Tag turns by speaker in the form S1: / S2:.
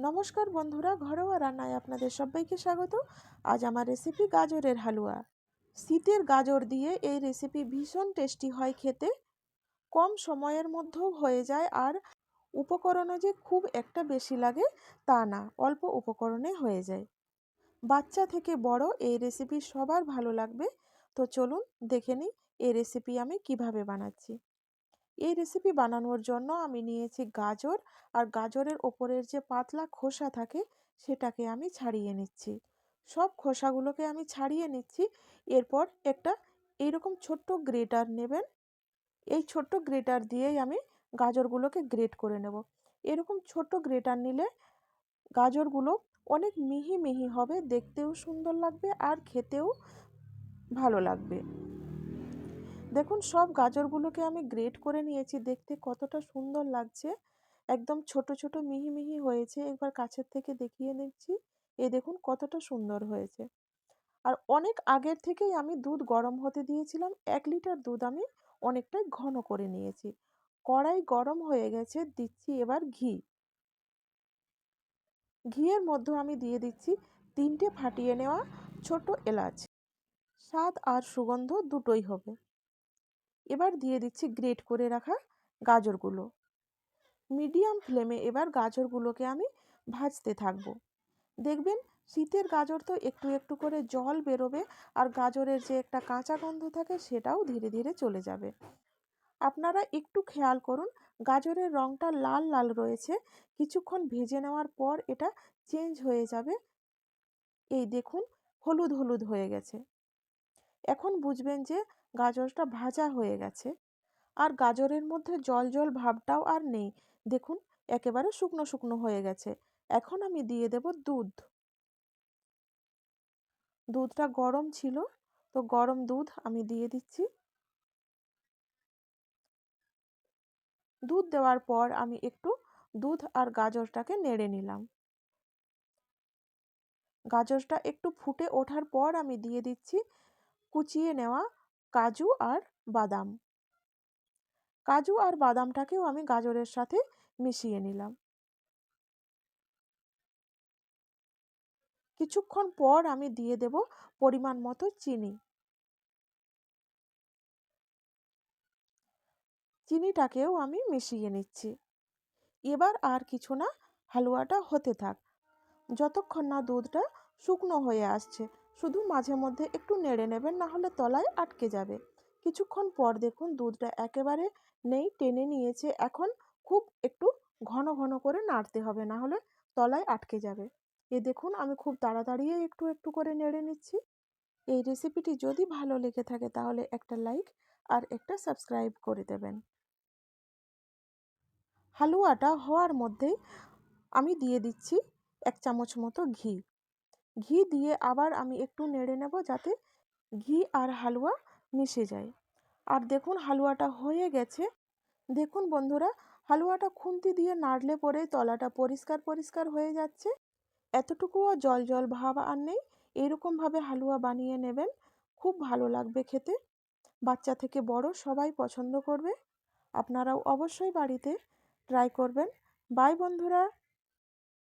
S1: নমস্কার বন্ধুরা, ঘরোয়া রান্নায় আপনাদের সবাইকে স্বাগত। আজ আমার রেসিপি গাজরের হালুয়া। শীতের গাজর দিয়ে এই রেসিপি ভীষণ টেস্টি হয় খেতে। কম সময়ের মধ্যেও হয়ে যায় আর উপকরণও যে খুব একটা বেশি লাগে তা না, অল্প উপকরণে হয়ে যায়। বাচ্চা থেকে বড় এই রেসিপি সবার ভালো লাগবে। তো চলুন দেখে নিই এই রেসিপি আমি কীভাবে বানাচ্ছি। এই রেসিপি বানানোর জন্য আমি নিয়েছি গাজর। আর গাজরের ওপরের যে পাতলা খোসা থাকে, সেটাকে আমি ছাড়িয়ে নিচ্ছি। সব খোসাগুলোকে আমি ছাড়িয়ে নিচ্ছি। এরপর একটা এইরকম ছোট্ট গ্রেটার নেবেন। এই ছোট্ট গ্রেটার দিয়েই আমি গাজরগুলোকে গ্রেট করে নেব। এরকম ছোট্ট গ্রেটার নিলে গাজরগুলো অনেক মিহি মিহি হবে, দেখতেও সুন্দর লাগবে আর খেতেও ভালো লাগবে। দেখুন, সব গাজরগুলোকে আমি গ্রেট করে নিয়েছি। দেখতে কতটা সুন্দর লাগছে। একদম ছোট ছোট, মিহি মিহি হয়েছে। একবার কাছের থেকে দেখিয়ে নিচ্ছি এ দেখুন, কতটা সুন্দর হয়েছে। আর অনেক আগের থেকেই আমি দুধ গরম হতে দিয়েছিলাম। এক লিটার দুধ আমি অনেকটাই ঘন করে নিয়েছি। কড়াই গরম হয়ে গেছে। দিচ্ছি এবার ঘি। ঘিয়ের মধ্যে আমি দিয়ে দিচ্ছি তিনটে ফাটিয়ে নেওয়া ছোট এলাচ। স্বাদ আর সুগন্ধ দুটোই হবে। এবার দিয়ে দিচ্ছি গ্রেট করে রাখা গাজরগুলো। মিডিয়াম ফ্লেমে এবার গাজরগুলোকে আমি ভাজতে থাকব। দেখবেন শীতের গাজর তো একটু একটু করে জল বেরোবে আর গাজরের যে একটা কাঁচা গন্ধ থাকে সেটাও ধীরে ধীরে চলে যাবে। আপনারা একটু খেয়াল করুন গাজরের রঙটা লাল লাল রয়েছে, কিছুক্ষণ ভেজে নেওয়ার পর এটা চেঞ্জ হয়ে যাবে। এই দেখুন হলুদ হলুদ হয়ে গেছে। এখন বুঝবেন যে গাজরটা ভাজা হয়ে গেছে। আর গাজরের মধ্যে জল জল ভাবটাও আর নেই। দেখুন, একেবারে শুকনো শুকনো হয়ে গেছে। এখন আমি দিয়ে দেব দুধ। দুধটা গরম ছিল, তো গরম দুধ আমি দিয়ে দিচ্ছি। দুধ দেওয়ার পর আমি একটু দুধ আর গাজরটাকে নেড়ে নিলাম। গাজরটা একটু ফুটে ওঠার পর আমি দিয়ে দিচ্ছি কুচিয়ে নেওয়া কাজু আর বাদাম। কাজু আর বাদামটাকেও আমি গাজরের সাথে মিশিয়ে নিলাম। কিছুক্ষণ পর আমি দিয়ে দেব পরিমাণ মতো চিনি। চিনিটাকেও আমি মিশিয়ে নিচ্ছি। এবার আর কিছু না, হালুয়াটা হতে থাক। যতক্ষণ না দুধটা শুকনো হয়ে আসছে শুধু মাঝে মধ্যে একটু নেড়ে নেবেন, না হলে তলায় আটকে যাবে। কিছুক্ষণ পর দেখুন দুধটা একেবারে নেই, টেনে নিয়েছে। এখন খুব একটু ঘন ঘন করে নাড়তে হবে, না হলে তলায় আটকে যাবে। এ দেখুন, আমি খুব তাড়াতাড়ি একটু একটু করে নেড়ে নিচ্ছি। এই রেসিপিটি যদি ভালো লেগে থাকে, তাহলে একটা লাইক আর একটা সাবস্ক্রাইব করে দেবেন। হালুয়াটা হওয়ার মধ্যেই আমি দিয়ে দিচ্ছি এক চামচ মতো ঘি। ঘি দিয়ে আবার আমি একটু নেড়ে নেব যাতে ঘি আর হালুয়া মিশে যায়। আর দেখুন হালুয়াটা হয়ে গেছে। দেখুন বন্ধুরা, হালুয়াটা খুন্তি দিয়ে নাড়লে পরে তলাটা পরিষ্কার পরিষ্কার হয়ে যাচ্ছে। এতটুকুও জল জল ভাব আর নেই। এইরকমভাবে হালুয়া বানিয়ে নেবেন। খুব ভালো লাগবে খেতে। বাচ্চা থেকে বড় সবাই পছন্দ করবে। আপনারাও অবশ্যই বাড়িতে ট্রাই করবেন। বাই বন্ধুরা।